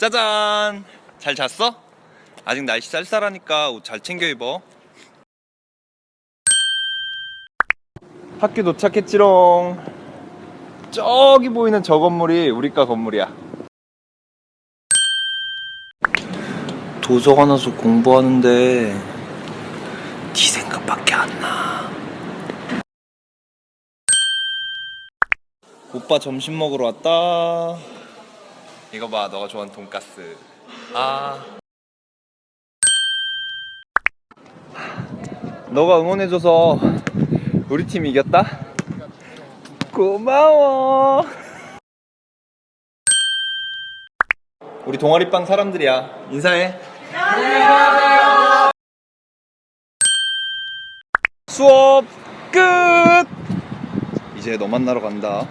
짜잔! 잘 잤어? 아직 날씨 쌀쌀하니까 옷 잘 챙겨 입어. 학교 도착했지롱. 저기 보이는 저 건물이 우리과 건물이야. 도서관 와서 공부하는데 네 생각밖에 안 나. 오빠 점심 먹으러 왔다. 이거 봐, 너가 좋아하는 돈까스. 아. 너가 응원해줘서 우리 팀 이겼다. 고마워. 우리 동아리방 사람들이야. 인사해. 수업 끝. 이제 너 만나러 간다.